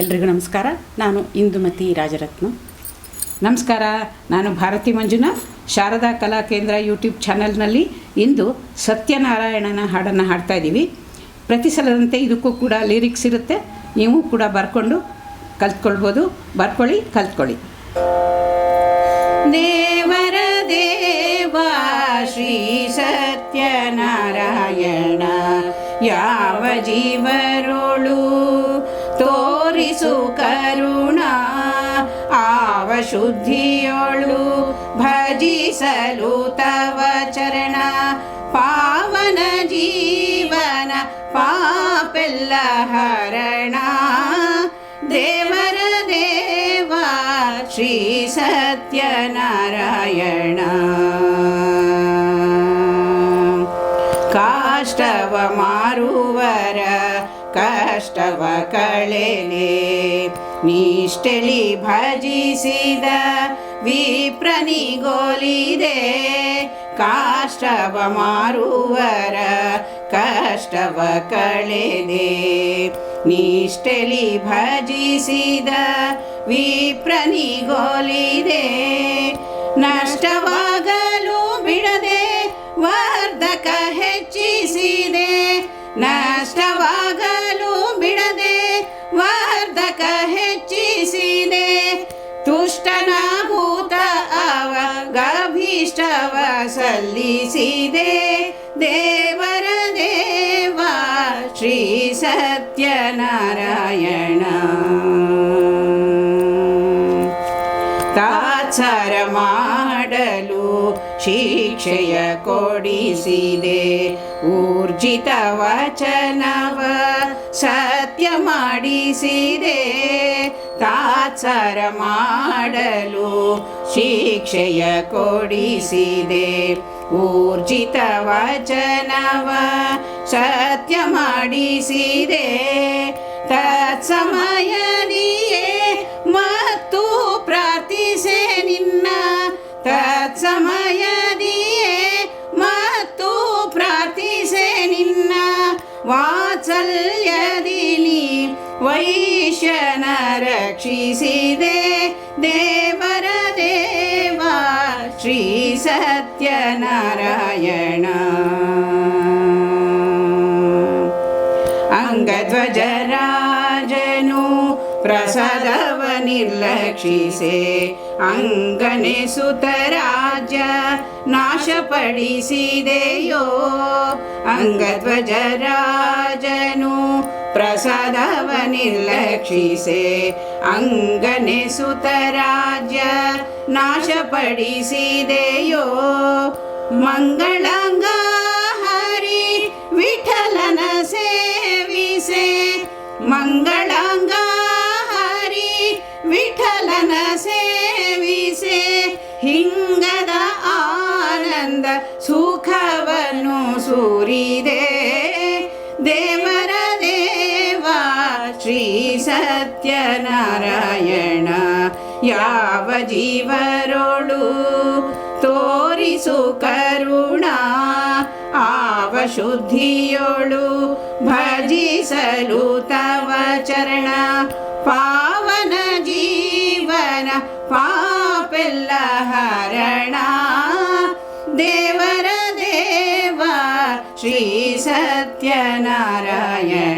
ಎಲ್ರಿಗೂ ನಮಸ್ಕಾರ. ನಾನು ಇಂದುಮತಿ ರಾಜರತ್ನ. ನಮಸ್ಕಾರ, ನಾನು ಭಾರತಿ ಮಂಜುನಾಥ್ ಶಾರದಾ ಕಲಾ ಕೇಂದ್ರ ಯೂಟ್ಯೂಬ್ ಚಾನಲ್ನಲ್ಲಿ ಇಂದು ಸತ್ಯನಾರಾಯಣನ ಹಾಡನ್ನು ಹಾಡ್ತಾ ಇದ್ದೀವಿ. ಪ್ರತಿ ಸಲದಂತೆ ಇದಕ್ಕೂ ಕೂಡ ಲಿರಿಕ್ಸ್ ಇರುತ್ತೆ. ನೀವು ಕೂಡ ಬರ್ಕೊಂಡು ಕಲ್ತ್ಕೊಳ್ಬೋದು. ಬರ್ಕೊಳ್ಳಿ, ಕಲ್ತ್ಕೊಳ್ಳಿ. ದೇವರ ದೇವಾ, ಶ್ರೀ ಸತ್ಯನಾರಾಯಣ, ಯಾವ ಜೀವರೋಳು? ತೋರಿಸು ಕರುಣ. ಆವ ಶುದ್ಧಿಯೋಳು ಭಜಿಸಲು ತವ ಚರಣ. ಪಾವನ ಜೀವನ, ಪಾಪೆಲ್ಲ ಹರಣ. ದೇವರ ದೇವ, ಶ್ರೀ ಸತ್ಯನಾರಾಯಣ. ಕಾಷ್ಟವ ಮಾರುವರ ಕಷ್ಟವ ಕಳೆಲೆ ನಿಷ್ಠೆಲಿ ಭಜಿಸಿದ ವಿಪ್ರನಿಗೋಲಿದೆ ಕಾಷ್ಟವ ಮಾರುವರ ಕಷ್ಟವ ಕಳೆದೆ. ನೀಷ್ಟಲಿ ಭಜಿಸಿದ ವಿಪ್ರನಿಗೋಲಿದೆ ನಷ್ಟವಾಗಲು ಸಲ್ಲಿಸಿದೆ. ದೇವರ ದೇವ ಶ್ರೀ ಸತ್ಯನಾರಾಯಣ. ತಾತ್ಸರ ಮಾಡಲು ಶಿಕ್ಷೆಯ ಕೊಡಿಸಿದೆ. ಊರ್ಜಿತ ವಚನವ ಸತ್ಯ ಮಾಡಿಸಿದೆ. ತಾತ್ಸರ ಮಾಡಲು ಶಿಕ್ಷೆಯ ಕೊಡಿಸಿದೆ. ಊರ್ಜಿತ ವಚನವ ಸತ್ಯ ಮಾಡಿಸಿದೆ. ತತ್ಸಮಯನಿಯೇ ಮತ್ತು ಪ್ರಾರ್ಥಿಸೆ ನಿನ್ನ. ತತ್ಸಮಯನಿಯೇ ಮತ್ತು ಪ್ರಾರ್ಥಿಸೆ ನಿನ್ನ. ವಾತ್ಸಲ್ಯದಿನಿ ವೈಶ್ಯನ ರಕ್ಷಿಸಿದೆ ದೇವರ ದೇವ ಶ್ರೀ ಸತ್ಯನಾರಾಯಣ. ಅಂಗಧ್ವಜರಾಜನು ಪ್ರಸಾದವ ನಿರ್ಲಕ್ಷಿಸೆ ಅಂಗನೆ ಸುತರಾಜ್ಯ ನಾಶಪಡಿಸಿದೆಯೋ. ಅಂಗಧ್ವಜರಾಜನು ಪ್ರಸಾದವ ನಿರ್ಲಕ್ಷಿಸೆ ಅಂಗನೆ ಸುತರಾಜ್ಯ ನಾಶಪಡಿಸಿದೆಯೋ? ಮಂಗಳಂಗ ಹರಿ ವಿಠಲನ ಸೇವಿಸೆ. ಮಂಗಳಂಗ ಹರಿ ವಿಠಲನ ಸೇವಿಸೆ. ಹಿಂಗದ ಆನಂದ ಸುಖವನ್ನು ಸೂರಿದೆ. ದೇವರ ದೇವ, ಶ್ರೀ ಸತ್ಯನಾರಾಯಣ, ಯಾವ ಜೀವರೋಳು, ತೋರಿಸು ಕರುಣ, ಆವ ಶುದ್ಧಿಯೋಳು, ಭಜಿಸಲು ತವ ಚರಣ, ಪಾವನ ಜೀವನ, ಪಾಪೆಲ್ಲ ಹರಣ. ದೇವರ ದೇವ ಶ್ರೀ ಸತ್ಯನಾರಾಯಣ.